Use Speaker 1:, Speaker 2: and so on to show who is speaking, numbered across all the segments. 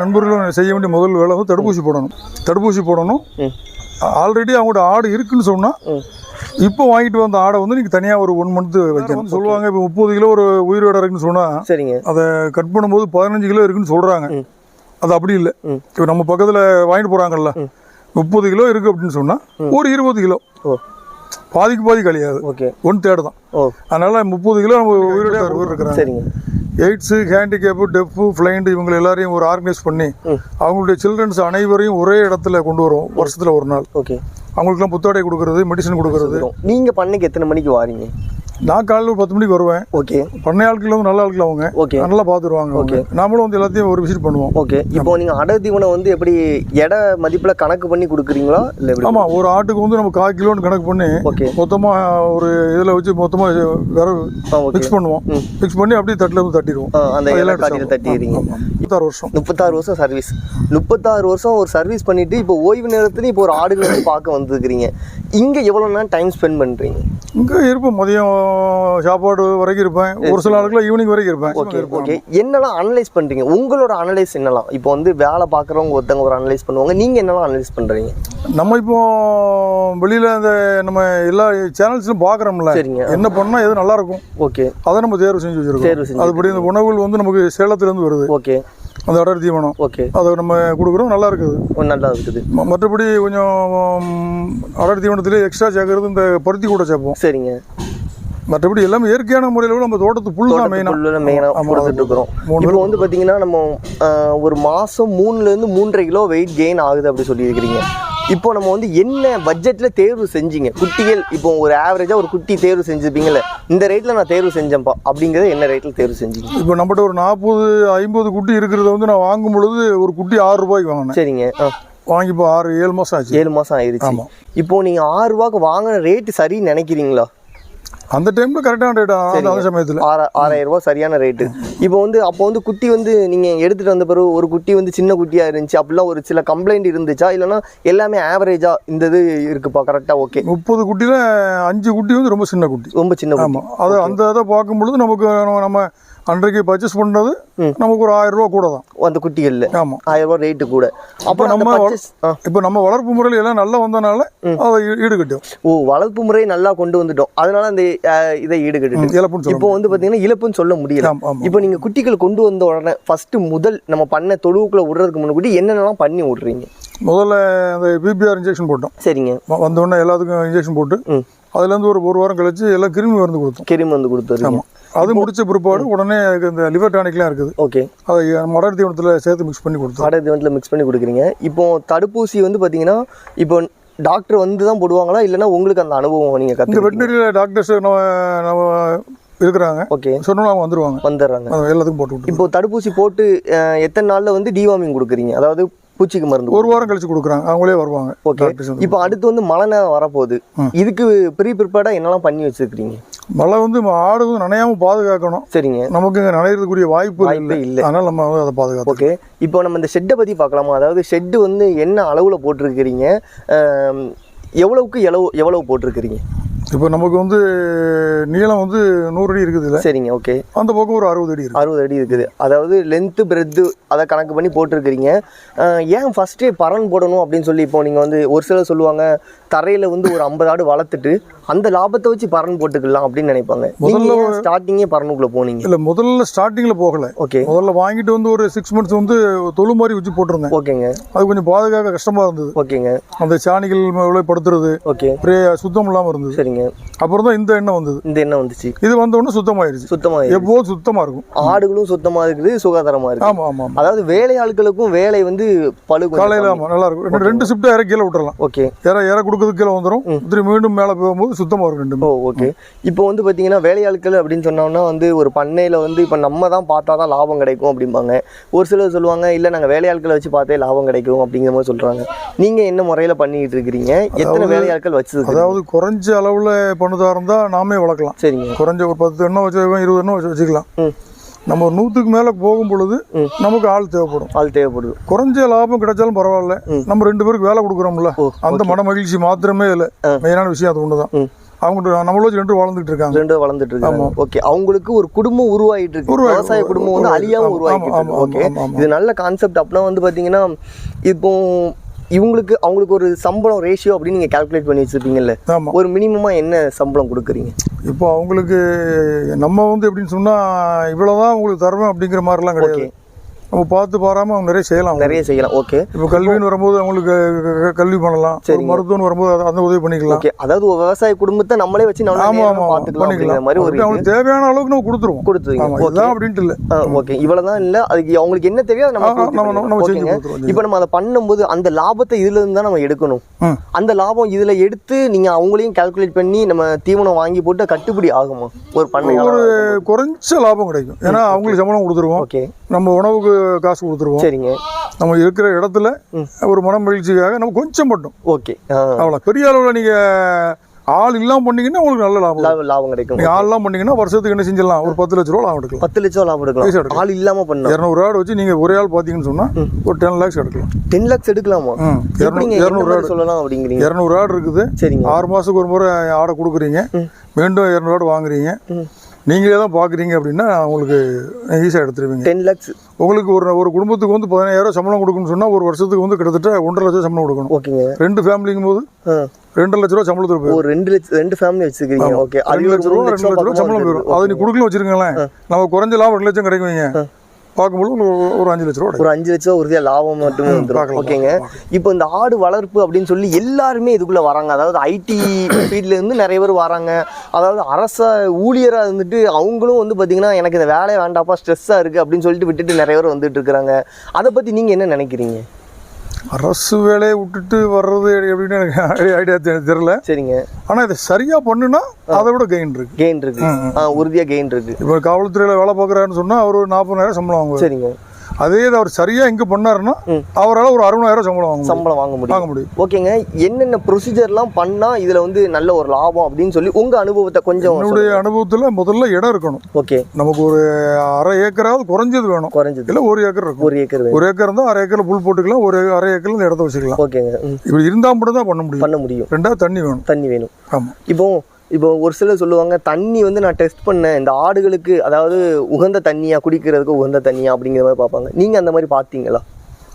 Speaker 1: நண்பர்களும் செய்ய வேண்டிய முதல் வேலை வந்து தடுப்பூசி போடணும். தடுப்பூசி போடணும். ஆல்ரெடி அவங்களோட ஆடு இருக்குன்னு சொன்னால். இப்போ வாங்கிட்டு வந்த ஆடை வந்து நீங்கள் தனியாக ஒரு ஒன் மந்த் வைக்கணும். சொல்லுவாங்க இப்போ முப்பது கிலோ ஒரு உயிரோட இருக்குன்னு சொன்னால்
Speaker 2: சரிங்க.
Speaker 1: அதை கட் பண்ணும்போது பதினஞ்சு கிலோ இருக்குன்னு சொல்கிறாங்க. அது அப்படி இல்லை. இப்போ நம்ம பக்கத்தில் வாங்கிட்டு போகிறாங்கல்ல. முப்பது கிலோ இருக்குது அப்படின்னு சொன்னால் ஒரு இருபது கிலோ. பாதிக்கு பாதி கழியாது.
Speaker 2: ஓகே.
Speaker 1: ஒன் தேர்டு தான். அதனால் முப்பது கிலோ நம்ம உயிரோட உயிர் இருக்கிறாங்க எய்ட்ஸு ஹேண்டிகேப்பு டெஃப்பு ஃப்ளைண்ட் இவங்க எல்லாரையும் ஒரு ஆர்கனைஸ் பண்ணி. அவங்களுடைய சில்ட்ரன்ஸ் அனைவரையும் ஒரே இடத்துல கொண்டு வரும் வருஷத்தில் ஒரு நாள்.
Speaker 2: ஓகே.
Speaker 1: அவங்களுக்குலாம் புத்தாடை கொடுக்கறது மெடிசன் கொடுக்கறது.
Speaker 2: நீங்க பண்ணைக்கு எத்தனை மணிக்கு வாரீங்க?
Speaker 1: நான் காலையில் ஒரு பத்து மணிக்கு வருவேன்.
Speaker 2: ஓகே.
Speaker 1: பண்ணை ஆட்கள் வந்து நல்ல ஆட்கள் அவங்க.
Speaker 2: ஓகே.
Speaker 1: நல்லா பார்த்துருவாங்க அவங்க. நாமளும் வந்து எல்லாத்தையும் ஒரு விசிட் பண்ணுவோம்.
Speaker 2: ஓகே. இப்போ நீங்க அடை தீவனம் வந்து எப்படி எடை மதிப்புல கணக்கு பண்ணி கொடுக்குறீங்களா? இல்ல
Speaker 1: ஆமாம் ஒரு ஆட்டுக்கு வந்து நம்ம கால் கிலோன்னு கணக்கு பண்ணி
Speaker 2: ஓகே.
Speaker 1: மொத்தமாக ஒரு இதில் வச்சு மொத்தமாக வேற
Speaker 2: ஓகே.
Speaker 1: மிக்ஸ் பண்ணுவோம்.
Speaker 2: ம்.
Speaker 1: மிக்ஸ் பண்ணி அப்படியே தட்டில் வந்து தட்டிடுவோம்.
Speaker 2: அந்த இலை காட்டில தட்டிடுறீங்க.
Speaker 1: முப்பத்தாறு வருஷம்.
Speaker 2: முப்பத்தாறு வருஷம் சர்வீஸ் முப்பத்தாறு வருஷம் ஒரு சர்வீஸ் பண்ணிட்டு இப்போ ஓய்வு நேரத்துல இப்போ ஒரு ஆடுகளை பார்க்க வந்துருக்கிறீங்க. இங்க எவ்வளவு நேரம் டைம் ஸ்பெண்ட் பண்றீங்க?
Speaker 1: இங்கே இருப்பேன் மதியம் சாப்பாடு வரைக்கும் இருப்பேன். ஒரு சில ஆளுக்குலாம் ஈவினிங் வரைக்கும் இருப்பேன்.
Speaker 2: ஓகே ஓகே என்னெல்லாம் அனலைஸ் பண்றீங்க? உங்களோட அனலைஸ் என்னலாம் இப்போ வந்து வேலை பார்க்குறவங்க ஒருத்தவங்க ஒரு அனலைஸ் பண்ணுவாங்க. நீங்க என்னெல்லாம் அனலைஸ் பண்றீங்க?
Speaker 1: நம்ம இப்போ வெளியில இந்த நம்ம எல்லா பார்க்குறோம்ல.
Speaker 2: சரிங்க.
Speaker 1: என்ன பண்ணால் எது நல்லா இருக்கும்?
Speaker 2: ஓகே
Speaker 1: அதை நம்ம தேர்வு செஞ்சு வச்சிருக்கோம். அதுபடி இந்த உணவுகள் வந்து நமக்கு சேலத்துலேருந்து வருது.
Speaker 2: ஓகே
Speaker 1: அந்த அடர் தீவனம்.
Speaker 2: ஓகே
Speaker 1: அதை நம்ம கொடுக்குறோம். நல்லா இருக்குது.
Speaker 2: நல்லா இருக்குது.
Speaker 1: மற்றபடி கொஞ்சம் அடர் தீவனத்திலே எக்ஸ்ட்ரா சேர்க்கறது இந்த பருத்தி கூட சேர்ப்போம்.
Speaker 2: சரிங்க.
Speaker 1: மற்றபடி எல்லாமே இயற்கையான முறையில் நம்ம தோட்டத்து புல் தான் மெயினாக
Speaker 2: மெயினாக கொடுத்துட்டு இருக்கிறோம் இப்போ வந்து பார்த்தீங்கன்னா நம்ம ஒரு மாதம் மூணுலேருந்து மூன்றரை கிலோ வெயிட் கெயின் ஆகுது அப்படி சொல்லியிருக்கிறீங்க. இப்போ நம்ம வந்து என்ன பட்ஜெட்டில் தேர்வு செஞ்சீங்க? குட்டிகள் இப்போ ஒரு ஆவரேஜாக ஒரு குட்டி தேர்வு செஞ்சுருப்பீங்கல்ல இந்த ரேட்டில் நான் தேர்வு செஞ்சேன்ப்பா அப்படிங்கிறத என்ன ரேட்டில் தேர்வு செஞ்சீங்க?
Speaker 1: இப்போ நம்மகிட்ட ஒரு நாற்பது ஐம்பது குட்டி இருக்கிறத வந்து நான் வாங்கும் பொழுது ஒரு குட்டி ஆறு ரூபாய்க்கு வாங்கினேன்.
Speaker 2: சரிங்க
Speaker 1: வாங்கி இப்போ ஆறு ஏழு மாதம் ஆச்சு.
Speaker 2: ஏழு மாதம் ஆயிருச்சு.
Speaker 1: ஆமா.
Speaker 2: இப்போ நீங்கள் ஆறு ரூபாய்க்கு வாங்கின ரேட்டு சரின்னு நினைக்கிறீங்களா?
Speaker 1: அந்த டைமில் கரெக்டான ரேட் அந்த சமயத்தில்.
Speaker 2: ஆறா ஆறாயிரம் ரூபாய் சரியான ரேட்டு இப்போ வந்து அப்போ வந்து குட்டி வந்து நீங்கள் எடுத்துகிட்டு வந்த பிறகு ஒரு குட்டி வந்து சின்ன குட்டியாக இருந்துச்சு அப்படிலாம் ஒரு சில கம்ப்ளைண்ட் இருந்துச்சா? இல்லைன்னா எல்லாமே ஆவரேஜாக இந்த இது இருக்குப்பா கரெக்டாக ஓகே
Speaker 1: முப்பது குட்டியில் அஞ்சு குட்டி வந்து ரொம்ப சின்ன குட்டி.
Speaker 2: ரொம்ப சின்ன குட்டி.
Speaker 1: ஆமாம் அது அந்த இதை பார்க்கும் பொழுது நமக்கு நம்ம அன்றைக்கு பர்ச்சேஸ் பண்ணுறது
Speaker 2: ம்.
Speaker 1: நமக்கு ஒரு ஆயிரம் ரூபா கூட தான்.
Speaker 2: அந்த குட்டிகளில்.
Speaker 1: ஆமாம்
Speaker 2: ஆயிரம் ரூபாய் ரேட்டு கூட. அப்போ
Speaker 1: நம்ம இப்போ நம்ம வளர்ப்பு முறையில் எல்லாம் நல்லா வந்தனால அதை ஈடுகட்டும்.
Speaker 2: ஓ வளர்ப்பு முறை நல்லா கொண்டு வந்துட்டோம். அதனால அந்த இதை ஈடுகட்டு
Speaker 1: இழப்புன்னு
Speaker 2: இப்போ வந்து பார்த்தீங்கன்னா இழப்புன்னு சொல்ல முடியல. இப்போ நீங்கள் குட்டிகள் கொண்டு வந்த உடனே ஃபர்ஸ்ட் முதல் நம்ம பண்ண தொழுவுக்குள்ள விடுறதுக்கு முன்னாடி என்னென்னலாம் பண்ணி விட்றீங்க?
Speaker 1: முதல்ல அந்த பிபிஆர் இன்ஜெக்ஷன் போட்டோம்.
Speaker 2: சரிங்க.
Speaker 1: வ- வந்த உடனே எல்லாத்துக்கும் இன்ஜெக்ஷன் போட்டு அதுலேருந்து ஒரு ஒரு வாரம் கழிச்சு எல்லாம் கிருமி மருந்து கொடுத்தோம்.
Speaker 2: கிருமி வந்து கொடுத்துருங்க
Speaker 1: ஆமாம் அது முடிச்ச பிற்பாடு உடனே அதுக்கு இந்த லிவர் டானிக்லாம் இருக்குது.
Speaker 2: ஓகே.
Speaker 1: அதை மடர் தீவனத்தில் சேர்த்து மிக்ஸ் பண்ணி கொடுத்தோம்.
Speaker 2: ஆடை தீவனத்தில் மிக்ஸ் பண்ணி கொடுக்குறீங்க. இப்போ தடுப்பூசி வந்து பார்த்தீங்கன்னா இப்போ டாக்டர் வந்து தான் போடுவாங்களா? இல்லைன்னா உங்களுக்கு அந்த அனுபவம் நீங்கள் கற்று
Speaker 1: வெட்டினரியில் டாக்டர்ஸ் நம்ம நம்ம இருக்கிறாங்க.
Speaker 2: ஓகே.
Speaker 1: சொன்னோம் அவங்க வந்துருவாங்க.
Speaker 2: வந்துடுறாங்க.
Speaker 1: எல்லாத்துக்கும் போட்டு
Speaker 2: இப்போ தடுப்பூசி போட்டு எத்தனை நாளில் வந்து டிவார்மிங் கொடுக்குறீங்க? அதாவது பூச்சிக்கு மருந்து
Speaker 1: ஒரு வாரம் கழிச்சு கொடுக்குறாங்க. அவங்களே வருவாங்க.
Speaker 2: ஓகே இப்போ அடுத்து வந்து மழை வரப்போகுது. இதுக்கு ப்ரீ ப்ரிப்பேர்டாக என்னெல்லாம் பண்ணி வச்சிருக்கிறீங்க?
Speaker 1: மழை வந்து ஆடு வந்து நனையாம பாதுகாக்கணும்.
Speaker 2: சரிங்க.
Speaker 1: நமக்கு இங்கே நனையிறதுக்குரிய வாய்ப்பு இல்லை.
Speaker 2: இல்லை.
Speaker 1: அதனால நம்ம அதை பாதுகாத்தோம்
Speaker 2: ஓகே இப்போ நம்ம இந்த ஷெட்டை பற்றி பார்க்கலாமா? அதாவது ஷெட்டு வந்து என்ன அளவில் போட்டிருக்கிறீங்க? எவ்வளவுக்கு எவ்வளவு எவ்வளவு போட்டிருக்கிறீங்க?
Speaker 1: இப்போ நமக்கு வந்து நீளம் வந்து நூறு அடி இருக்குது
Speaker 2: சரிங்க ஓகே
Speaker 1: அந்த பக்கம் ஒரு அறுபது அடி
Speaker 2: அறுபது அடி இருக்குது. அதாவது லென்த்து பிரெத்து அதை கணக்கு பண்ணி போட்டிருக்கிறீங்க. ஏன் ஃபஸ்ட்டே பரன் போடணும் அப்படின்னு சொல்லி இப்போ நீங்கள் வந்து ஒரு சிலர் சொல்லுவாங்க தரையில் வந்து ஒரு ஐம்பது ஆடு வளர்த்துட்டு அந்த லாபத்தை வச்சு பரன் போட்டுக்கலாம் அப்படின்னு நினைப்பாங்க.
Speaker 1: முதல்ல
Speaker 2: ஸ்டார்டிங்கே பரனுக்குள்ளே போனீங்க?
Speaker 1: இல்லை முதல்ல ஸ்டார்டிங்கில் போகல.
Speaker 2: ஓகே
Speaker 1: முதல்ல வாங்கிட்டு வந்து ஒரு சிக்ஸ் மந்த்ஸ் வந்து தொழு மாதிரி வச்சு போட்டிருந்தேன்.
Speaker 2: ஓகேங்க
Speaker 1: அது கொஞ்சம் பாதுகாக்க கஷ்டமாக இருந்தது.
Speaker 2: ஓகேங்க
Speaker 1: அந்த சாணிகள் மேலே படுத்துறது
Speaker 2: ஓகே
Speaker 1: சுத்தம் இல்லாமல் இருந்தது.
Speaker 2: சரிங்க.
Speaker 1: அப்புறம் தான் இந்த எண்ணெய் வந்தது.
Speaker 2: இந்த எண்ணெய் வந்துச்சு.
Speaker 1: இது வந்த உடனே சுத்தமாயிருச்சு.
Speaker 2: சுத்தமாக
Speaker 1: எப்போதும் சுத்தமாக இருக்கும்.
Speaker 2: ஆடுகளும் சுத்தமாக இருக்குது சுகாதாரமாக இருக்குது.
Speaker 1: ஆமாம் ஆமாம்
Speaker 2: அதாவது வேலையாட்களுக்கும் வேலை வந்து பழு
Speaker 1: காலையில். ஆமாம் நல்லா இருக்கும். ரெண்டு- ரெண்டு ஷிஃப்ட்டாக இற கீழே விட்டுறலாம்.
Speaker 2: ஓகே.
Speaker 1: இற இற கொடுக்கறது கீழே வந்துடும் திரும்பி மீண்டும் மேலே போகும்போது சுத்தமாக இருக்கும் ரெண்டுமே.
Speaker 2: Oh okay. இப்போ வந்து பார்த்தீங்கன்னா வேலையாட்கள் அப்படின்னு சொன்னோம்னா வந்து ஒரு பண்ணையில் வந்து இப்போ நம்ம தான் பார்த்தா தான் லாபம் கிடைக்கும் அப்படிம்பாங்க. ஒரு சிலர் சொல்லுவாங்க இல்லை நாங்கள் வேலையாட்களை வச்சு பார்த்தே லாபம் கிடைக்கும் அப்படிங்கிற மாதிரி சொல்கிறாங்க நீங்கள் என்ன முறையில் பண்ணிட்டு இருக்கிறீங்க? எத்தனை வேலையாட்கள் வச்சிருக்கீங்க
Speaker 1: அதாவது குறைஞ்ச அளவில் பண்ணுதா இருந்தால் நாமே வளர்க்கலாம்.
Speaker 2: சரிங்க.
Speaker 1: குறைஞ்ச ஒரு பத்து எண்ணெய் வச்சுருக்கோம் இருபது எண்ணெய் வச்சு வச்சுக்கலாம். நம்ம ஒரு நூற்றுக்கு மேலே போகும் பொழுது. நமக்கு ஆள் தேவைப்படும்.
Speaker 2: ஆள் தேவைப்படுது.
Speaker 1: குறைஞ்ச லாபம் கிடைச்சாலும் பரவாயில்ல. நம்ம ரெண்டு பேருக்கு வேலை கொடுக்குறோம்ல. அந்த மன மகிழ்ச்சி மாத்திரமே இல்லை. மெயினான விஷயம் அது ஒன்று தான் அவங்க நம்மள வச்சு ரெண்டு வாழ்ந்துட்டு இருக்காங்க.
Speaker 2: ரெண்டு வளர்ந்துட்டு இருக்காங்க. ஓகே. அவங்களுக்கு ஒரு குடும்பம் உருவாயிட்டு இருக்கு. விவசாய குடும்பம் வந்து அழியாம உருவாகிட்டு இருக்கு. ஓகே. இது நல்ல கான்செப்ட் அப்படின்னா வந்து பாத்தீங்கன்னா இப்போ இவங்களுக்கு அவங்களுக்கு ஒரு சம்பளம் ரேஷியோ அப்படின்னு நீங்க கால்குலேட் பண்ணி வச்சிருப்பீங்கல்ல. ஒரு மினிமமா என்ன சம்பளம் கொடுக்குறீங்க?
Speaker 1: இப்போ அவங்களுக்கு நம்ம வந்து எப்படின்னு சொன்னா இவ்வளவுதான் உங்களுக்கு தருவேன் அப்படிங்கிற மாதிரிலாம் கிடையாது. நம்ம பார்த்து பாராம அவங்க நிறைய செய்யலாம்.
Speaker 2: நிறைய செய்யலாம். ஓகே
Speaker 1: இப்போ கல்வின்னு வரும்போது அவங்களுக்கு கல்வி பண்ணலாம். ஒரு மருத்துவம்னு வரும்போது அந்த உதவி பண்ணிக்கலாம்.
Speaker 2: ஓகே அதாவது ஒரு விவசாய குடும்பத்தை நம்மளே வச்சு நம்ம
Speaker 1: ஆமா
Speaker 2: பாத்துக்கலாம் அப்படிங்கிற
Speaker 1: பண்ணிக்கலாம்.
Speaker 2: மாதிரி ஒரு
Speaker 1: அவங்களுக்கு தேவையான அளவுக்கு நம்ம கொடுத்துருவோம்.
Speaker 2: கொடுத்துருங்க
Speaker 1: ஆமா இதுதான் அப்படின்ட்டு இல்லை.
Speaker 2: ஓகே இவ்வளவுதான் இல்ல. அதுக்கு அவங்களுக்கு என்ன தேவையோ நம்ம
Speaker 1: நம்ம- நம்ம- செஞ்சு. கொடுத்துருவோம்.
Speaker 2: இப்போ நம்ம அதை பண்ணும்போது அந்த லாபத்தை இதுல இருந்து தான் நம்ம எடுக்கணும். அந்த லாபம் இதுல எடுத்து நீங்க அவங்களையும் கால்குலேட் பண்ணி நம்ம தீவனம் வாங்கி போட்டு கட்டுப்படி ஆகுமா? ஒரு பண்ணையாளர்
Speaker 1: குறைஞ்ச லாபம் கிடைக்கும். ஏன்னா அவங்களுக்கு சம்பளம் கொடுத்துருவோம்.
Speaker 2: ஓகே
Speaker 1: நம்ம உணவுக்கு காசு கொடுத்துருவோம்.
Speaker 2: சரிங்க.
Speaker 1: நம்ம இருக்கிற இடத்துல ஒரு மன மகிழ்ச்சிக்காக நம்ம கொஞ்சம் மட்டும்.
Speaker 2: ஓகே.
Speaker 1: அவ்வளோ பெரிய அளவில் நீங்க ஆள் இல்லாம பண்ணீங்கன்னா உங்களுக்கு நல்ல லாபம்.
Speaker 2: லாபம் லாபம் கிடைக்கும்.
Speaker 1: நீங்க ஆள் இல்லாம பண்ணீங்கன்னா வருஷத்துக்கு என்ன செஞ்சிடலாம்? ஒரு பத்து லட்ச ரூபா லாபம் எடுக்கலாம்.
Speaker 2: பத்து லட்சம் லாபம்
Speaker 1: பைசா
Speaker 2: எடுக்கலாம். ஆள் இல்லாம பண்ணா
Speaker 1: இரநூறு ஆடு வச்சு நீங்க ஒரே ஆள் பாத்தீங்கன்னு சொன்னா ஒரு டென் லேக்ஸ் எடுக்கலாம்.
Speaker 2: டென் லேக்ஸ் எடுக்கலாமா?
Speaker 1: இரநூறு
Speaker 2: மாதிரி சொல்லலாம் அப்படிங்கிறீங்க?
Speaker 1: இரநூறு ஆடு இருக்குது.
Speaker 2: சரிங்க.
Speaker 1: ஆறு மாசத்துக்கு ஒரு முறை ஆடை கொடுக்குறீங்க. மீண்டும் இரநூறு ஆடு வாங்குறீங்க. நீங்களே தான் பார்க்குறீங்க அப்படின்னா உங்களுக்கு ஈஸியாக எடுத்துருவீங்க.
Speaker 2: டென் லேக்ஸ்
Speaker 1: உங்களுக்கு ஒரு ஒரு குடும்பத்துக்கு வந்து பதினாயிரம் சம்பளம் கொடுக்கணும்னு சொன்னால் ஒரு வருஷத்துக்கு வந்து கிட்டத்தட்ட ஒன்றரை லட்சம் சம்பளம் கொடுக்கணும்.
Speaker 2: ஓகேங்க.
Speaker 1: ரெண்டு ஃபேமிலிங்கும் போது. ரெண்டு லட்ச ரூபா சம்பளத்துக்கு போயிடும்.
Speaker 2: ஒரு ரெண்டு லட்சம் ரெண்டு ஃபேமிலி வச்சிருக்கீங்க. ஓகே
Speaker 1: ரெண்டு லட்ச ரூபா ரெண்டு லட்ச ரூபா சம்பளம். போயிடும். அதை நீ கொடுக்கல வச்சிருக்கீங்களேன் நம்ம குறைஞ்ச லாபம் ரெண்டு லட்சம் கிடைக்குவீங்க பார்க்கும்போது ஒரு- அஞ்சு லட்ச ரூபா
Speaker 2: ஒரு அஞ்சு லட்சம் உறுதியா லாபம் மட்டுமே வந்துடும் ஓகேங்க. இப்போ இந்த ஆடு வளர்ப்பு அப்படின்னு சொல்லி எல்லாருமே இதுக்குள்ள வராங்க. அதாவது ஐடி ஃபீல்ட்ல இருந்து நிறைய பேர் வராங்க. அதாவது அரச ஊழியரா இருந்துட்டு அவங்களும் வந்து பாத்தீங்கன்னா எனக்கு இந்த வேலையை வேண்டாப்பா ஸ்ட்ரெஸ்ஸா இருக்கு அப்படின்னு சொல்லிட்டு விட்டுட்டு நிறைய பேர் வந்துட்டு இருக்கிறாங்க. அதை பத்தி நீங்க என்ன நினைக்கிறீங்க?
Speaker 1: அரசு வேலையை விட்டுட்டு வர்றது எப்படின்னு எனக்கு ஐடியா தெரியல.
Speaker 2: சரிங்க.
Speaker 1: ஆனால் இதை சரியா பண்ணுனா அதை விட கெயின் இருக்கு.
Speaker 2: கெயின் இருக்கு. ஆ, உறுதியா கெயின் இருக்கு.
Speaker 1: இப்போ காவல்துறையில் வேலை பார்க்குறாருன்னு சொன்னால் அவர் நாற்பதாயிரம் சம்பளம் வாங்குவார்.
Speaker 2: சரிங்க.
Speaker 1: அதே அவர் சரியா இங்கே பண்ணாருன்னா. அவரால் ஒரு அறுபதாயிரம் சம்பளம் வாங்க.
Speaker 2: சம்பளம் வாங்க முடியும்.
Speaker 1: வாங்க முடியும்.
Speaker 2: ஓகேங்க. என்னென்ன ப்ரொசீஜர்லாம் பண்ணா இதுல வந்து நல்ல ஒரு லாபம் அப்படின்னு சொல்லி உங்க அனுபவத்தை கொஞ்சம்
Speaker 1: என்னுடைய அனுபவத்தில் முதல்ல இடம் இருக்கணும்.
Speaker 2: ஓகே.
Speaker 1: நமக்கு ஒரு அரை ஏக்கராவது குறைஞ்சது வேணும்.
Speaker 2: குறைஞ்சது.
Speaker 1: இல்லை ஒரு ஏக்கர் இருக்கும்
Speaker 2: ஒரு ஏக்கர்
Speaker 1: ஒரு ஏக்கர் இருந்தால் அரை ஏக்கரில் புல் போட்டுக்கலாம் ஒரு அரை ஏக்கரில் இந்த இடத்த வச்சுக்கலாம்.
Speaker 2: ஓகேங்க.
Speaker 1: இப்படி இருந்தால் மட்டும் தான் பண்ண முடியும்.
Speaker 2: பண்ண முடியும்.
Speaker 1: ரெண்டாவது தண்ணி வேணும்.
Speaker 2: தண்ணி வேணும்.
Speaker 1: ஆமாம்
Speaker 2: இப்போ இப்போ ஒரு சிலர் சொல்லுவாங்க தண்ணி வந்து நான் டெஸ்ட் பண்ணேன் இந்த ஆடுகளுக்கு அதாவது உகந்த தண்ணியாக குடிக்கிறதுக்கு உகந்த தண்ணியாக அப்படிங்கிற மாதிரி பார்ப்பாங்க. நீங்கள் அந்த மாதிரி பார்த்தீங்களா?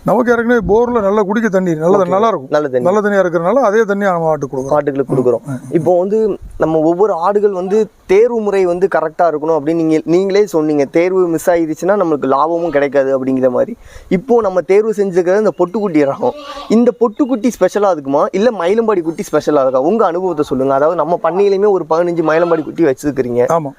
Speaker 1: நமக்கு ஏற்கனவே போரில் நல்லா குடிக்க தண்ணி நல்ல நல்லா இருக்கும்.
Speaker 2: நல்ல தண்ணி.
Speaker 1: நல்ல தண்ணியாக இருக்கிறனால அதே தண்ணியை நம்ம ஆட்டுக்கு கொடுக்குறோம்.
Speaker 2: ஆட்டுகளுக்கு கொடுக்குறோம். இப்போ வந்து நம்ம ஒவ்வொரு ஆடுகள் வந்து தேர்வு முறை வந்து கரெக்டாக இருக்கணும் அப்படின்னு நீங்கள் நீங்களே சொன்னீங்க. தேர்வு மிஸ் ஆயிடுச்சுன்னா நம்மளுக்கு லாபமும் கிடைக்காது அப்படிங்கிற மாதிரி. இப்போ நம்ம தேர்வு செஞ்சுக்கிறது இந்த பொட்டுக்குட்டி ரகம். இந்த பொட்டுக்குட்டி ஸ்பெஷலாக இருக்குமா? இல்லை மயிலம்பாடி குட்டி ஸ்பெஷலாக இருக்கா? உங்கள் அனுபவத்தை சொல்லுங்கள் அதாவது நம்ம பண்ணையிலையுமே ஒரு பதினஞ்சு மயிலம்பாடி குட்டி வச்சுருக்கிறீங்க.
Speaker 1: ஆமாம்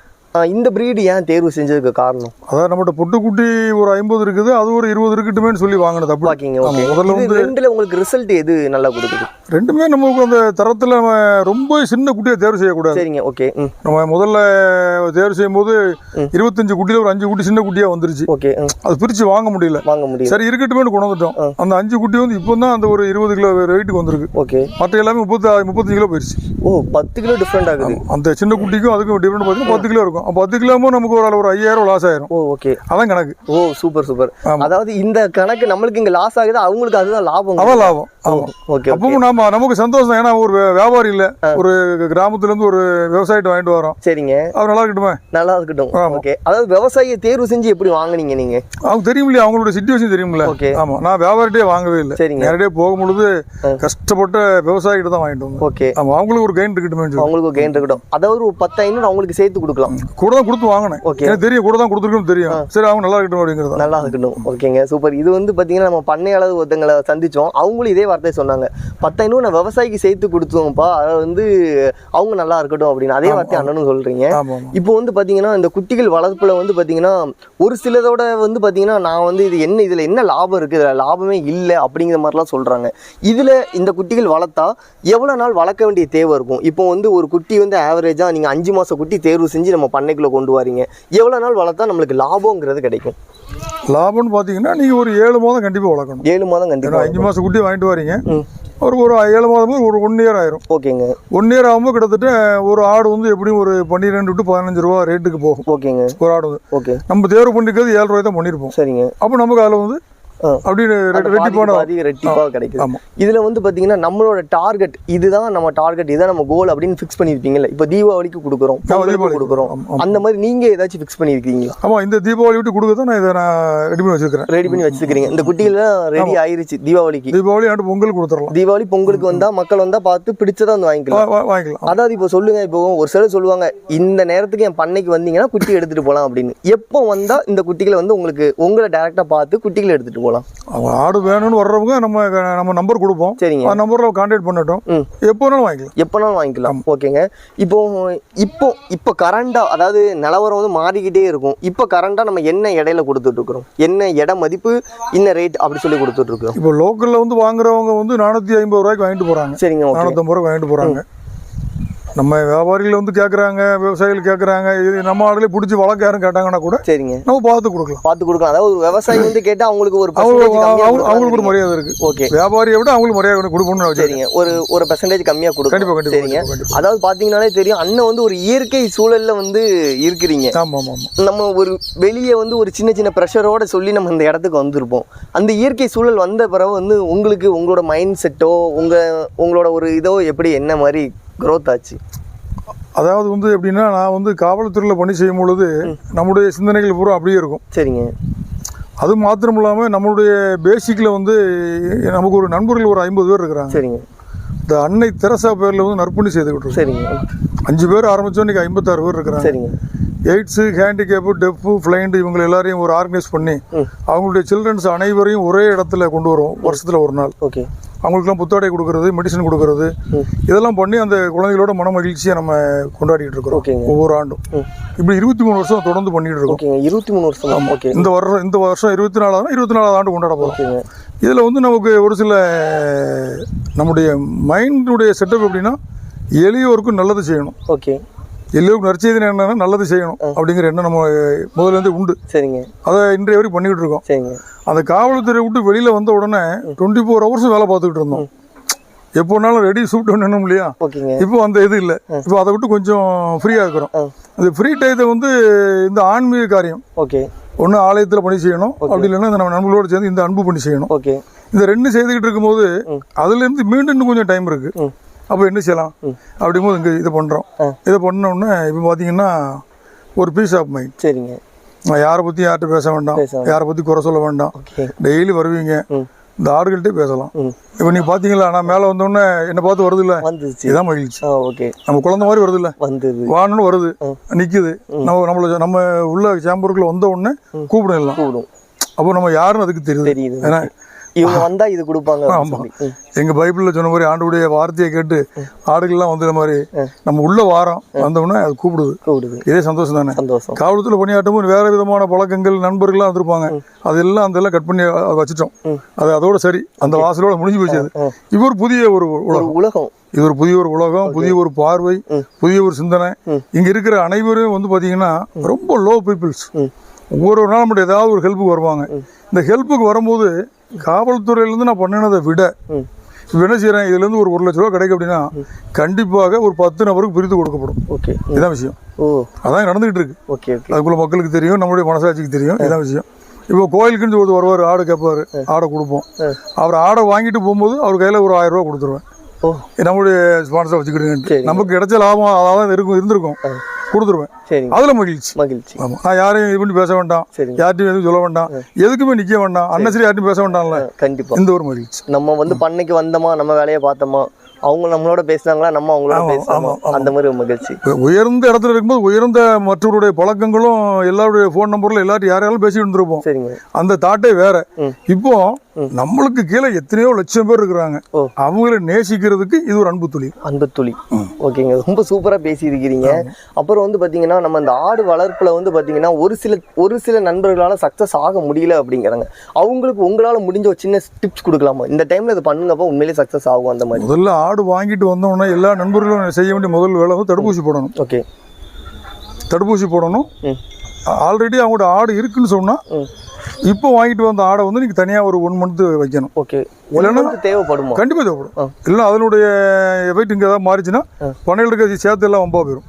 Speaker 2: இந்த பிரீடு ஏன் தேர்வு செஞ்சதுக்கு காரணம்?
Speaker 1: அதாவது நம்மகிட்ட பொட்டுக்குட்டி ஒரு ஐம்பது இருக்குது அது ஒரு இருபது இருக்கட்டுமேன்னு சொல்லி வாங்கினது அப்படி.
Speaker 2: பாக்கிங்க
Speaker 1: முதல்ல வந்து
Speaker 2: ரெண்டுல உங்களுக்கு ரிசல்ட் எது நல்லா கொடுக்குது?
Speaker 1: ரெண்டுமே நமக்கு அந்த தரத்தில் நம்ம ரொம்ப சின்ன குட்டியை தேர்வு செய்யக்கூடாது.
Speaker 2: சரிங்க ஓகே
Speaker 1: நம்ம முதல்ல தேர்வு செய்யும் போது இருபத்தஞ்சு குட்டியில் ஒரு அஞ்சு குட்டி சின்ன குட்டியாக வந்துருச்சு.
Speaker 2: ஓகே
Speaker 1: அது பிரித்து வாங்க முடியல.
Speaker 2: வாங்க முடியும்
Speaker 1: சரி இருக்கட்டுமேனு கொண்டு வந்துட்டோம் அந்த அஞ்சு குட்டி வந்து இப்போ தான் அந்த ஒரு இருபது கிலோ வெயிட்டுக்கு வந்திருக்கு.
Speaker 2: ஓகே
Speaker 1: மற்ற எல்லாமே முப்பத்தி முப்பத்தஞ்சு கிலோ போயிடுச்சு
Speaker 2: ஓ பத்து கிலோ டிஃப்ரெண்ட் ஆகுது.
Speaker 1: அந்த சின்ன குட்டிக்கும் அதுக்கும் டிஃப்ரெண்ட் பார்த்தீங்கன்னா பத்து கிலோ இருக்கும். அப்போ பத்து கிலோமோ நமக்கு ஒரு ஒரு ஐயாயிரம் லாஸ் ஆயிரும்.
Speaker 2: ஓ ஓகே
Speaker 1: அதான் கணக்கு.
Speaker 2: Oh super super. அதாவது இந்த கணக்கு நம்மளுக்கு இங்க லாஸ் ஆகுது அவங்களுக்கு அதுதான் லாபம்.
Speaker 1: அதான் லாபம். ஆமாம்
Speaker 2: ஓகே ஓகே
Speaker 1: அப்பவும் நாம நமக்கு சந்தோஷம் ஏன்னா ஒரு வியாபாரி இல்ல. ஒரு கிராமத்துல இருந்து ஒரு விவசாயிட்ட வாங்கிட்டு வரோம்.
Speaker 2: சரிங்க.
Speaker 1: அவர் நல்லா இருக்கட்டுமே?
Speaker 2: நல்லா இருக்கட்டும். ஓகே அதாவது விவசாயியை தேர்வு செஞ்சு எப்படி வாங்குனீங்க நீங்க?
Speaker 1: அவங்க தெரியும் இல்லையா? அவங்களோட சுச்சுவேஷன் தெரியும்ல.
Speaker 2: ஓகே
Speaker 1: ஆமா. நான் வியாபாரிட்டே வாங்கவே இல்லை.
Speaker 2: சரிங்க.
Speaker 1: நேரடியாக போகும் பொழுது கஷ்டப்பட்ட விவசாயிகிட்ட தான் வாங்கிட்டு வந்தேன்.
Speaker 2: ஓகே
Speaker 1: ஆமா. அவங்களுக்கு ஒரு கெயின் இருக்கட்டுமே
Speaker 2: அவங்களுக்கு கெயின் இருக்கட்டும். அதாவது ஒரு பத்து ஐநூறு அவங்களுக்கு சேர்த்து கொடுக்கலாம்.
Speaker 1: கூட தான் கொடுத்து வாங்கினேன்.
Speaker 2: ஓகே.
Speaker 1: எனக்கு தெரியும் கூட தான் கொடுத்துருக்குன்னு தெரியும் சரி அவங்க நல்லா இருக்கட்டும் அப்படிங்கிறது
Speaker 2: நல்லா இருக்கட்டும். ஓகேங்க சூப்பர் இது வந்து பார்த்தீங்கன்னா நம்ம பண்ணையாளர் ஒருத்தங்களை சந்திச்சோம். அவங்களும் இதே வார்த்தை சொன்னாங்க. பத்தாயிரம் நான் விவசாயிக்கு சேர்த்து கொடுத்தோம்ப்பா. அதை வந்து அவங்க நல்லா இருக்கட்டும் அப்படின்னு. அதே வார்த்தை அண்ணனும்
Speaker 1: ஆமா
Speaker 2: இப்போ வந்து பார்த்தீங்கன்னா இந்த குட்டிகள் வளர்ப்புல வந்து பார்த்தீங்கன்னா ஒரு சிலதோட வந்து பார்த்தீங்கன்னா நான் வந்து இது என்ன இதில் என்ன லாபம் இருக்குது இதில் லாபமே இல்லை அப்படிங்கிற மாதிரிலாம் சொல்கிறாங்க இதில் இந்த குட்டிகள் வளர்த்தா எவ்வளோ நாள் வளர்க்க வேண்டிய தேவை இருக்கும்? இப்போ வந்து ஒரு குட்டி வந்து ஆவரேஜாக நீங்கள் அஞ்சு மாதம் குட்டி தேர்வு செஞ்சு நம்ம பண்ணைக்குள்ளே கொண்டு வரீங்க. எவ்வளோ நாள் வளர்த்தா நம்மளுக்கு லாபங்கிறது கிடைக்கும்.
Speaker 1: லாபம்னு பாத்தீங்கன்னா நீங்க ஒரு ஏழு மாதம் கண்டிப்பா வளர்க்கணும்.
Speaker 2: ஏழு மாதம் கண்டிப்பாக
Speaker 1: அஞ்சு மாசம் குட்டி வாங்கிட்டு வரீங்க. ஒரு ஒரு ஏழு மாதம் ஒரு ஒன் இயர் ஆயிரும்.
Speaker 2: ஓகேங்க.
Speaker 1: ஒன் இயர் ஆகும்போது கிட்டத்தட்ட ஒரு ஆடு வந்து எப்படியும் ஒரு பன்னிரெண்டு டு பதினஞ்சு ரூபா ரேட்டுக்கு போகும்.
Speaker 2: ஓகேங்க.
Speaker 1: ஒரு ஆடு வந்து.
Speaker 2: ஓகே.
Speaker 1: நம்ம தேர்வு பண்ணிக்கிறது ஏழு ரூபாய் தான் பண்ணியிருப்போம்.
Speaker 2: சரிங்க.
Speaker 1: அப்போ நமக்கு அதில் வந்து. அப்படின்னு ரெட்டி-
Speaker 2: பாதிக்கு
Speaker 1: ரெட்டிப்பான
Speaker 2: பாதி ரெட்டிப்பா கிடைக்குது.
Speaker 1: ஆமா.
Speaker 2: இதுல வந்து பாத்தீங்கன்னா நம்மளோட டார்கெட் இதுதான் நம்ம டார்கெட் இதான் நம்ம கோல் அப்படின்னு ஃபிக்ஸ் பண்ணிருப்பீங்கல்ல. இப்போ தீபாவளிக்கு கொடுக்குறோம் கொடுக்குறோம். அந்த மாதிரி நீங்க ஏதாச்சும் ஃபிக்ஸ் பண்ணிருக்கீங்களா?
Speaker 1: ஆமா இந்த தீபாவளி விட்டு கொடுக்க தான் நான் இதை நான் ரெடி பண்ணி வச்சிருக்கிறேன்.
Speaker 2: ரெடி பண்ணி வச்சிருக்கீங்க இந்த குட்டிகள்லாம் ரெடி ஆயிருச்சு தீபாவளிக்கு.
Speaker 1: தீபாவளி ஆண்டு பொங்கல் கொடுத்துடலாம்.
Speaker 2: தீபாவளி பொங்கலுக்கு வந்தா மக்கள் வந்தா பார்த்து பிடிச்சதை வந்து வாங்கிக்கலாம்.
Speaker 1: வாங்கிக்கலாம்.
Speaker 2: அதாவது இப்போ சொல்லுங்க இப்போ ஒரு சிலர் சொல்லுவாங்க இந்த நேரத்துக்கு என் பண்ணைக்கு வந்தீங்கன்னா குட்டி எடுத்துட்டு போலாம் அப்படின்னு. எப்போ வந்தா இந்த குட்டிகளை வந்து உங்களுக்கு உங்களை டைரக்டா பார்த்து குட்டிகளை எடுத்துட்டு போலாம்?
Speaker 1: அவங்க ஆடு வேணும்னு வர்றவங்க நம்ம நம்ம நம்பர் கொடுப்போம்.
Speaker 2: சரிங்க.
Speaker 1: அந்த நம்பரில் கான்டாக்ட் பண்ணட்டும்.
Speaker 2: ம்.
Speaker 1: எப்போ வேணாலும் வாங்கிக்கலாம்.
Speaker 2: எப்போனாலும் வாங்கிக்கலாம். ஓகேங்க. இப்போ இப்போ இப்போ கரண்டா அதாவது நிலவரம் வந்து மாறிக்கிட்டே இருக்கும். இப்போ கரண்டா நம்ம என்ன இடையில கொடுத்துட்டு இருக்கிறோம் என்ன இட மதிப்பு என்ன ரேட் அப்படி சொல்லி கொடுத்துட்டு இருக்கிறோம்
Speaker 1: இப்போ லோக்கல்ல வந்து வாங்குறவங்க வந்து நானூற்றி ஐம்பது ரூபாய்க்கு வாங்கிட்டு போறாங்க.
Speaker 2: சரிங்க
Speaker 1: நானூற்றம்பது ரூபாய்க்கு வாங்கிட்டு போறாங்க. நம்ம வியாபாரிகள் வந்து கேட்குறாங்க விவசாயிகள் கேட்குறாங்க இது நம்ம ஆடுகளே பிடிச்சி வளர்க்க யாரும் கேட்டாங்கன்னா கூட
Speaker 2: சரிங்க.
Speaker 1: நம்ம பார்த்து கொடுக்கலாம்.
Speaker 2: பார்த்து கொடுக்கலாம். அதாவது ஒரு விவசாயி வந்து கேட்டா அவங்களுக்கு ஒரு
Speaker 1: அவங்களுக்கு ஒரு. மரியாதை இருக்கு.
Speaker 2: ஓகே.
Speaker 1: வியாபாரியை விட அவங்களுக்கு மரியாதை கொடுக்கணும்னு.
Speaker 2: சரிங்க. ஒரு ஒரு பெர்சன்டேஜ் கம்மியா
Speaker 1: கண்டிப்பா
Speaker 2: கொடுக்கும்
Speaker 1: கண்டிப்பா
Speaker 2: சரிங்க அதாவது பாத்தீங்கன்னாலே தெரியும் அண்ணன் வந்து ஒரு இயற்கை சூழல்ல வந்து இருக்கிறீங்க.
Speaker 1: ஆமா ஆமா ஆமா.
Speaker 2: நம்ம ஒரு வெளியே வந்து ஒரு சின்ன சின்ன ப்ரெஷரோட சொல்லி நம்ம இந்த இடத்துக்கு வந்திருப்போம். அந்த இயற்கை சூழல் வந்த பிறகு வந்து உங்களுக்கு உங்களோட மைண்ட் செட்டோ உங்க உங்களோட ஒரு இதோ எப்படி என்ன மாதிரி growth ஆச்சு.
Speaker 1: அதாவது வந்து எப்படின்னா நான் வந்து காவல்துறையில் பணி செய்யும் பொழுது நம்முடைய சிந்தனைகள் பூரா அப்படியே இருக்கும்.
Speaker 2: சரிங்க.
Speaker 1: அது மாத்திரம் இல்லாமல் நம்மளுடைய பேசிக்கில் வந்து நமக்கு ஒரு நண்பர்கள் ஒரு ஐம்பது பேர் இருக்கிறாங்க.
Speaker 2: சரிங்க.
Speaker 1: இந்த அன்னை தெரசா பேரில் வந்து நற்பணி செய்துக்கிட்டு
Speaker 2: சரிங்க.
Speaker 1: அஞ்சு பேர் ஆரம்பிச்சோம் இன்னைக்கு ஐம்பத்தாறு பேர் இருக்கிறாங்க.
Speaker 2: சரிங்க.
Speaker 1: எய்ட்ஸு ஹேண்டிகேப்பு டெஃப்பு ஃப்ளைண்ட் இவங்க எல்லாரையும் ஒரு ஆர்கனைஸ் பண்ணி. அவங்களுடைய சில்ட்ரன்ஸ் அனைவரையும் ஒரே இடத்துல கொண்டு வருவோம் வருஷத்தில் ஒரு நாள்.
Speaker 2: ஓகே.
Speaker 1: அவங்களுக்குலாம் புத்தாடை கொடுக்கறது மெடிசன் கொடுக்கறது. இதெல்லாம் பண்ணி அந்த குழந்தைகளோட மன மகிழ்ச்சியை நம்ம கொண்டாடிட்டு இருக்கிறோம். ஒவ்வொரு ஆண்டும். இப்படி இருபத்தி மூணு வருஷம் தொடர்ந்து பண்ணிட்டு இருக்கோம்.
Speaker 2: இருபத்தி மூணு வருஷம். ஓகே.
Speaker 1: இந்த வருஷம் இந்த வருஷம் இருபத்தி நாலாவது இருபத்தி நாலாவது ஆண்டு கொண்டாட போகிறோம் இதில் வந்து நமக்கு ஒரு சில நம்முடைய மைண்டுடைய செட்டப் எப்படின்னா எளியோருக்கும் நல்லது செய்யணும்.
Speaker 2: ஓகே.
Speaker 1: எளியோருக்கு நற்செய்தி என்னன்னா நல்லது செய்யணும் அப்படிங்கிற எண்ணம் நம்ம முதல்ல இருந்து உண்டு.
Speaker 2: சரிங்க.
Speaker 1: அதை இன்றைய வரைக்கும் பண்ணிக்கிட்டு இருக்கோம்.
Speaker 2: சரிங்க.
Speaker 1: அந்த காவல்துறை விட்டு வெளியில் வந்த உடனே டுவெண்ட்டி ஃபோர் ஹவர்ஸும் வேலை பார்த்துக்கிட்டு இருந்தோம். எப்போனாலும் ரெடி சூட் பண்ணணும் இல்லையா? இப்போ அந்த இது இல்லை. இப்போ அதை விட்டு கொஞ்சம் ஃப்ரீயாக இருக்கிறோம். அந்த ஃப்ரீ டயத்தை வந்து இந்த ஆன்மீக காரியம்.
Speaker 2: ஓகே.
Speaker 1: ஒன்று ஆலயத்தில் பணி செய்யணும் அப்படி இல்லைன்னா நம்ம நண்பர்களோடு சேர்ந்து இந்த அன்பு பண்ணி செய்யணும்.
Speaker 2: ஓகே.
Speaker 1: இந்த ரெண்டு செய்துக்கிட்டு இருக்கும்போது அதுலேருந்து மீண்டும் இன்னும் கொஞ்சம் டைம் இருக்கு.
Speaker 2: ம்.
Speaker 1: அப்போ என்ன செய்யலாம்? அப்படிங்கும்போது இங்கே இதை பண்ணுறோம். இதை பண்ண உடனே இப்போ பார்த்தீங்கன்னா ஒரு பீஸ் ஆஃப் மைண்ட்
Speaker 2: சரிங்க.
Speaker 1: நான் யாரை பற்றி யார்கிட்ட பேச வேண்டாம். யாரை பற்றி குறை சொல்ல வேண்டாம். டெய்லி வருவீங்க. இந்த ஆடுகள்கிட்டே பேசலாம். இப்போ நீங்கள் பார்த்தீங்களா நான் மேலே வந்தோடனே என்னை பார்த்து வருது இல்லை இதான் மகிழ்ச்சி.
Speaker 2: ஓகே.
Speaker 1: நம்ம குழந்தை மாதிரி வருது இல்லை
Speaker 2: வந்தது
Speaker 1: வான்னு வருது நிற்குது நம்ம நம்மள நம்ம உள்ள சேம்பருக்குள்ள வந்த உடனே
Speaker 2: கூடும்
Speaker 1: அப்போ நம்ம யாருன்னு அதுக்கு தெரியுது. ஏன்னா
Speaker 2: இவங்க வந்தா இது கொடுப்பாங்க அப்படின்னு
Speaker 1: ஆமா.
Speaker 2: சொல்லி. ம்.
Speaker 1: எங்க பைபிள்ல சொன்ன மாதிரி ஆண்டுடைய வார்த்தையை கேட்டு ஆடுகள்லாம் வந்து மாதிரி நம்ம உள்ள வாரம் வந்தோடனே அது கூப்பிடுது. இதே சந்தோஷம் தானே?
Speaker 2: சந்தோஷம்.
Speaker 1: காவலத்துல பணியாட்டும் போது வேற விதமான பழக்கங்கள் நண்பர்கள்லாம் வந்திருப்பாங்க. அதெல்லாம் அதெல்லாம் கட் பண்ணி அ- வச்சுட்டோம். அது அதோட சரி. அந்த வாசலோட முடிஞ்சு போச்சு அது. இது ஒரு புதிய ஒரு உலகம். இது ஒரு புதிய ஒரு உலகம் புதிய ஒரு பார்வை புதிய ஒரு சிந்தனை. இங்க இருக்கிற அனைவரும் வந்து பாத்தீங்கன்னா ரொம்ப லோ பீப்புள்ஸ். ஒவ்வொரு நாள் நம்மகிட்ட ஏதாவது ஒரு ஹெல்ப்புக்கு வருவாங்க. இந்த ஹெல்ப்புக்கு வரும்போது காவல்துறையிலேருந்து நான் பண்ணினதை விட இப்போ என்ன செய்கிறேன் இதுலேருந்து ஒரு ஒரு லட்ச ரூபா கிடைக்கும் அப்படின்னா கண்டிப்பாக ஒரு பத்து நபருக்கு பிரித்து கொடுக்கப்படும்.
Speaker 2: ஓகே.
Speaker 1: இதுதான் விஷயம்.
Speaker 2: ஓ.
Speaker 1: அதான் நடந்துகிட்டு இருக்கு.
Speaker 2: ஓகே
Speaker 1: அதுக்குள்ள மக்களுக்கு தெரியும் நம்மளுடைய மனசாட்சிக்கு தெரியும். இதான் விஷயம். இப்போ கோயிலுக்குன்னு ஒரு வருவார் ஆடு கேட்பாரு ஆடை கொடுப்போம். அவர் ஆடை வாங்கிட்டு போகும்போது அவர் கையில் ஒரு ஆயிரம் ரூபா கொடுத்துருவேன். நம்மளுடைய ஸ்பான்சர் வச்சுக்கிட்டு. நமக்கு கிடைச்ச லாபம் அதான் இருக்கும் இருந்திருக்கும். கொடுத்துருவேன்.
Speaker 2: சரிங்க.
Speaker 1: அதில் மகிழ்ச்சி.
Speaker 2: மகிழ்ச்சி.
Speaker 1: ஆமாம் நான் யாரையும் இது பண்ணி பேச வேண்டாம்.
Speaker 2: சரிங்க.
Speaker 1: யார்ட்டையும் எதுவும் சொல்ல வேண்டாம். எதுக்குமே நிற்க வேண்டாம். அன்னசரி யார்ட்டையும் பேச வேண்டாம்ல.
Speaker 2: கண்டிப்பா.
Speaker 1: இந்த ஒரு மகிழ்ச்சி.
Speaker 2: நம்ம வந்து பண்ணைக்கு வந்தோமா நம்ம வேலையை பார்த்தோமா அவங்க நம்மளோட பேசுனாங்களா நம்ம அவங்களோட
Speaker 1: ஆமா.
Speaker 2: அந்த மாதிரி மகிழ்ச்சி.
Speaker 1: உயர்ந்த இடத்துல இருக்கும்போது உயர்ந்த மற்றவருடைய பழக்கங்களும் எல்லாருடைய ஃபோன் நம்பர்ல எல்லாரும் யாரையாலும் பேசிட்டு இருந்திருப்போம்.
Speaker 2: சரிங்க.
Speaker 1: அந்த தாட்டே வேற. இப்போ நம்மளுக்கு கீழே எத்தனையோ லட்சம் பேர் இருக்கிறாங்க. அவங்கள நேசிக்கிறதுக்கு இது ஒரு அன்பு துளி.
Speaker 2: அன்பு துளி. ஓகேங்க. ரொம்ப சூப்பரா பேசியிருக்கிறீங்க. அப்புறம் வந்து பாத்தீங்கன்னா நம்ம இந்த ஆடு வளர்ப்புல வந்து பாத்தீங்கன்னா ஒரு சில ஒரு சில நண்பர்களால சக்சஸ் ஆக முடியல அப்படிங்கிறாங்க. அவங்களுக்கு உங்களால முடிஞ்ச ஒரு சின்ன டிப்ஸ் கொடுக்கலாமா? இந்த டைம்ல இது பண்ணுங்கப்ப உண்மையிலேயே சக்சஸ் ஆகும் அந்த மாதிரி.
Speaker 1: முதல்ல ஆடு வாங்கிட்டு வந்தோம்னா எல்லா நண்பர்களும் செய்ய வேண்டிய முதல் வேலை வந்து தடுப்பூசி போடணும்.
Speaker 2: ஓகே.
Speaker 1: தடுப்பூசி போடணும். ஆல்ரெடி அவங்களோட ஆடு இருக்குன்னு சொன்னா
Speaker 2: ம்.
Speaker 1: இப்போ வாங்கிட்டு வந்த ஆடை வந்து நீங்கள் தனியாக ஒரு ஒன் மந்த் வைக்கணும்.
Speaker 2: ஓகே ஒன்று தேவைப்படுமா?
Speaker 1: கண்டிப்பாக தேவைப்படும். இல்லை அதனுடைய வெயிட் இங்கே ஏதாவது மாறிச்சுன்னா பண்ணையில் இருக்க சேர்த்து எல்லாம் வம்பா போயிடும்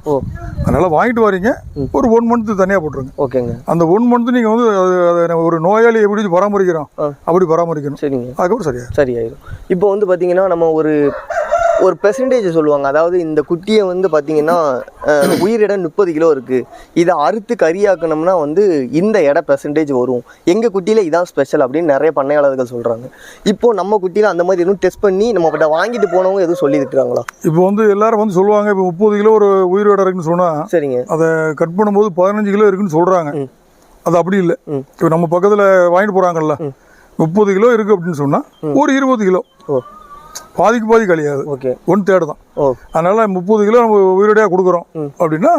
Speaker 1: அதனால் வாங்கிட்டு வரீங்க. ஒரு ஒன் மந்த் தனியாக போட்டுருங்க.
Speaker 2: ஓகேங்க.
Speaker 1: அந்த ஒன் மந்த் நீங்கள் வந்து அது ஒரு நோயாளி எப்படி பராமரிக்கிறோம். அப்படி பராமரிக்கணும்.
Speaker 2: சரிங்க.
Speaker 1: அதுக்கப்புறம் சரியா
Speaker 2: சரியாயிடும் இப்போ வந்து பார்த்தீங்கன்னா நம்ம ஒரு ஒரு பெர்சன்டேஜ் சொல்லுவாங்க. அதாவது இந்த குட்டியை வந்து பார்த்தீங்கன்னா அஹ், உயிரிடை முப்பது கிலோ இருக்குது இதை அறுத்து கறியாக்கணும்னா வந்து இந்த எடை பெர்சன்டேஜ் வரும். எங்கள் குட்டியில் இதான் ஸ்பெஷல் அப்படின்னு நிறைய பண்ணையாளர்கள் சொல்கிறாங்க இப்போ நம்ம குட்டியில் அந்த மாதிரி எதுவும் டெஸ்ட் பண்ணி நம்ம கிட்ட வாங்கிட்டு போனவங்க எதுவும் சொல்லி இருக்கிறாங்களா?
Speaker 1: இப்போ வந்து எல்லாரும் வந்து சொல்லுவாங்க இப்போ முப்பது கிலோ ஒரு உயிரோட இருக்குன்னு சொன்னால்
Speaker 2: சரிங்க.
Speaker 1: அதை கட் பண்ணும்போது பதினஞ்சு கிலோ இருக்குன்னு சொல்கிறாங்க. அது அப்படி இல்லை. இப்போ நம்ம பக்கத்தில் வாங்கிட்டு போகிறாங்கல்ல முப்பது கிலோ இருக்குது அப்படின்னு சொன்னால் ஒரு இருபது கிலோ.
Speaker 2: ஓ.
Speaker 1: பாதிக்கு பாதி கழியாது.
Speaker 2: ஓகே.
Speaker 1: ஒன் தேர்டு தான். அதனால முப்பது கிலோ நம்ம உயிரோடையாக கொடுக்குறோம். அப்படின்னா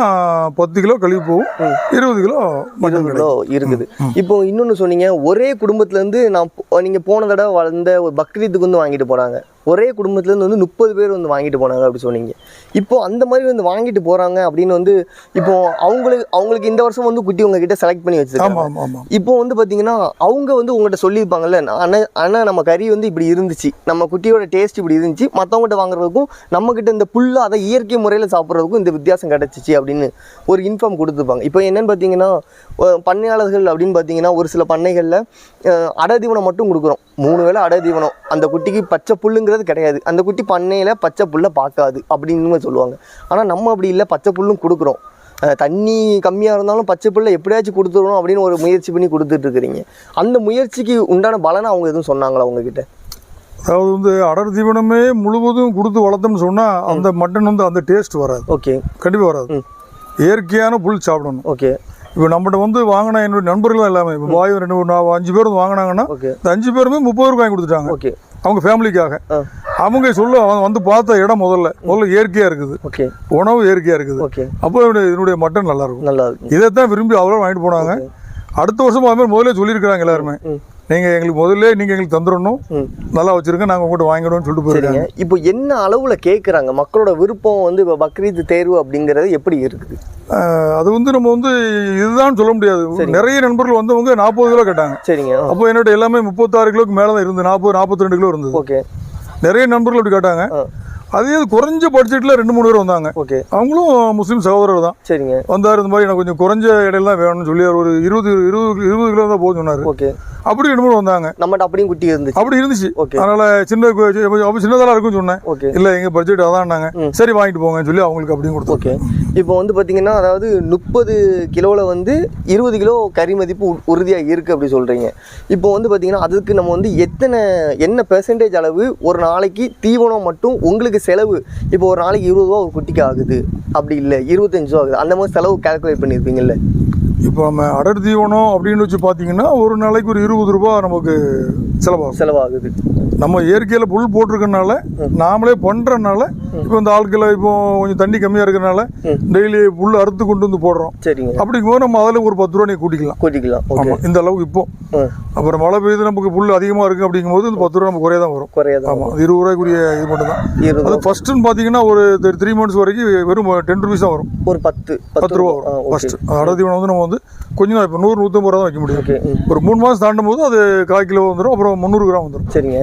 Speaker 1: பத்து கிலோ கழுவி போகும். இருபது கிலோ மட்டன்
Speaker 2: கிலோ இருக்குது. இப்போ இன்னொன்று சொன்னீங்க ஒரே குடும்பத்துல இருந்து நான் போ- நீங்க போன தடவை வளர்ந்த ஒரு பக்ரீத்துக்கு வந்து வாங்கிட்டு போனாங்க. ஒரே குடும்பத்துல இருந்து வந்து முப்பது பேர் வந்து வாங்கிட்டு போனாங்க அப்படி சொன்னீங்க. இப்போ அந்த மாதிரி வந்து வாங்கிட்டு போறாங்க அப்படின்னு வந்து இப்போ அவங்களுக்கு அவங்களுக்கு இந்த வருஷம் வந்து குட்டி உங்ககிட்ட செலக்ட் பண்ணி வச்சிருக்காங்க. இப்போ வந்து பாத்தீங்கன்னா அவங்க வந்து உங்கள்கிட்ட சொல்லியிருப்பாங்கல்ல அண்ணா அண்ணா நம்ம கறி வந்து இப்படி இருந்துச்சு. நம்ம குட்டியோட டேஸ்ட் இப்படி இருந்துச்சு. மற்றவங்ககிட்ட வாங்குறதுக்கும் நம்ம கிட்ட இந்த புல்லு அதை இயற்கை முறையில் சாப்பிட்றதுக்கும் இந்த வித்தியாசம் கிடச்சிச்சு அப்படின்னு ஒரு இன்ஃபார்ம் கொடுத்துருப்பாங்க. இப்போ என்னென்னு பார்த்தீங்கன்னா பண்ணையாளர்கள் அப்படின்னு பார்த்தீங்கன்னா ஒரு சில பண்ணைகளில் அடை தீவனம் மட்டும் கொடுக்குறோம். மூணு வேளை அடை தீவனம். அந்த குட்டிக்கு பச்சை புல்லுங்கிறது கிடையாது. அந்த குட்டி பண்ணையில் பச்சை புல்லை பார்க்காது அப்படின்னு சொல்லுவாங்க. ஆனால் நம்ம அப்படி இல்லை. பச்சை புல்லும் கொடுக்குறோம். தண்ணி கம்மியாக இருந்தாலும் பச்சை புல்லை எப்படியாச்சும் கொடுத்துடணும் அப்படின்னு ஒரு முயற்சி பண்ணி கொடுத்துட்ருக்குறீங்க அந்த முயற்சிக்கு உண்டான பலனை அவங்க எதுவும் சொன்னாங்களா உங்ககிட்ட?
Speaker 1: அதாவது வந்து அடர் தீவனமே முழுவதும் கொடுத்து வளர்த்தோம்னு சொன்னால் அந்த மட்டன் வந்து அந்த டேஸ்ட் வராது.
Speaker 2: ஓகே.
Speaker 1: கண்டிப்பாக வராது. இயற்கையான புல் சாப்பிடணும்.
Speaker 2: ஓகே.
Speaker 1: இப்போ நம்மகிட்ட வந்து வாங்கின என்னுடைய நண்பர்கள் எல்லாமே இப்போ பாய் ரெண்டு மூணு அஞ்சு பேர் வாங்கினாங்கன்னா இந்த அஞ்சு பேருமே முப்பது ரூபாய் வாங்கி கொடுத்துட்டாங்க.
Speaker 2: ஓகே.
Speaker 1: அவங்க ஃபேமிலிக்காக. அவங்க சொல்ல அவன் வந்து பார்த்த இடம் முதல்ல. முதல்ல இயற்கையாக இருக்குது.
Speaker 2: ஓகே.
Speaker 1: உணவு இயற்கையாக இருக்குது.
Speaker 2: ஓகே.
Speaker 1: அப்போ என்னுடைய மட்டன் நல்லா இருக்கும்.
Speaker 2: நல்லா
Speaker 1: இதைத்தான் விரும்பி அவ்வளோ வாங்கிட்டு போனாங்க. அடுத்த வருஷம் அது மாதிரி முதல்ல சொல்லியிருக்கிறாங்க எல்லாருமே. நீங்கள் எங்களுக்கு முதல்ல நீங்கள் எங்களுக்கு தந்துடணும். நல்லா வச்சிருங்க நாங்கள் உங்கள்கிட்ட வாங்கிடுவோம்னு சொல்லிட்டு போயிருக்காங்க.
Speaker 2: இப்போ என்ன அளவுல கேட்குறாங்க மக்களோட விருப்பம் வந்து இப்போ பக்ரீத் தேர்வு அப்படிங்கிறது எப்படி இருக்குது?
Speaker 1: அது வந்து நம்ம வந்து இதுதான் சொல்ல முடியாது. நிறைய நண்பர்கள் வந்தவங்க நாற்பது கிலோ கேட்டாங்க.
Speaker 2: சரிங்க.
Speaker 1: அப்போ என்னோட எல்லாமே முப்பத்தாறு கிலோக்கு மேலே தான் இருந்து நாற்பது நாற்பத்தி ரெண்டு கிலோ இருந்தது.
Speaker 2: ஓகே.
Speaker 1: நிறைய நண்பர்கள் அப்படி கேட்டாங்க. அதே குறைஞ்ச பட்ஜெட்டில் ரெண்டு மூணு பேர் வந்தாங்க.
Speaker 2: ஓகே.
Speaker 1: அவங்களும் முஸ்லீம் சகோதரர் தான்.
Speaker 2: சரிங்க.
Speaker 1: வந்தார் இந்த மாதிரி எனக்கு கொஞ்சம் குறைஞ்ச இடையில தான் வேணும்னு சொல்லி ஒரு இருபது இருபது இருபது கிலோ தான் போதும் சொன்னார்.
Speaker 2: ஓகே.
Speaker 1: அப்படி ரெண்டு மூணு வந்தாங்க.
Speaker 2: நம்மகிட்ட அப்படியும் குட்டி இருந்துச்சு.
Speaker 1: அப்படி இருந்துச்சு.
Speaker 2: ஓகே.
Speaker 1: அதனால சின்ன அப்ப சின்னதெல்லாம் இருக்கும்னு சொன்னேன்.
Speaker 2: ஓகே.
Speaker 1: இல்லை எங்கள் பட்ஜெட் அதான்னாங்க. சரி வாங்கிட்டு போங்கன்னு சொல்லி அவங்களுக்கு அப்படியும் கொடுத்தோம்.
Speaker 2: ஓகே. இப்போ வந்து பார்த்தீங்கன்னா அதாவது முப்பது கிலோவில் வந்து இருபது கிலோ கறி மதிப்பு உறுதியாக இருக்குது அப்படி சொல்கிறீங்க இப்போ வந்து பார்த்தீங்கன்னா அதுக்கு நம்ம வந்து எத்தனை என்ன பெர்சன்டேஜ் அளவு ஒரு நாளைக்கு தீவனம் மட்டும் உங்களுக்கு செலவு? இப்போ ஒரு நாளைக்கு இருபது ரூபா ஒரு குட்டிக்கு ஆகுது. அப்படி இல்லை இருபத்தஞ்சு ரூபா ஆகுது. அந்த மாதிரி செலவு கால்குலேட் பண்ணியிருப்பீங்கல்ல
Speaker 1: இப்போ நம்ம அடர் தீவனம் அப்படின்னு வச்சு பார்த்தீங்கன்னா ஒரு நாளைக்கு ஒரு இருபது ரூபாய் நமக்கு செலவாகும்.
Speaker 2: செலவாகுது.
Speaker 1: நம்ம இயற்கையில் புல் போட்டிருக்கனால நாமளே பண்ணுறனால இப்போ இந்த ஆட்களை இப்போ கொஞ்சம் தண்ணி கம்மியாக இருக்கிறனால டெய்லி புல் அறுத்து கொண்டு வந்து போடுறோம்.
Speaker 2: சரிங்க.
Speaker 1: அப்படிங்கும்போது நம்ம அதில் ஒரு பத்து ரூபா நீ கூட்டிக்கலாம்.
Speaker 2: கூட்டிக்கலாம்.
Speaker 1: ஆமாம் இந்த அளவுக்கு இப்போ. அப்புறம் மழை பெய்யுது நமக்கு புல் அதிகமாக இருக்குது அப்படிங்கும்போது இந்த பத்து ரூபா நம்ம குறைய தான் வரும்.
Speaker 2: குறையாதான்
Speaker 1: ஆமாம் அது இருபது ரூபாய்க்குரிய இது மட்டும் தான் அது ஃபர்ஸ்ட்டுன்னு பார்த்தீங்கன்னா ஒரு த்ரீ மந்த்ஸ் வரைக்கும் வெறும் டென் ருபீஸ் தான் வரும்.
Speaker 2: ஒரு பத்து
Speaker 1: பத்து ரூபா வரும்.
Speaker 2: ஓகே.
Speaker 1: ஃபர்ஸ்ட் அடர் தீவனம் வந்து நம்ம வந்து கொஞ்சம் தான் இப்போ நூறு நூற்றம்பது ரூபா தான் வைக்க முடியும். ஒரு மூணு மாதம் தாண்டும் போது அது கால் கிலோ வந்துடும் அப்புறம் முந்நூறு கிராம் வந்துடும்
Speaker 2: சரிங்க.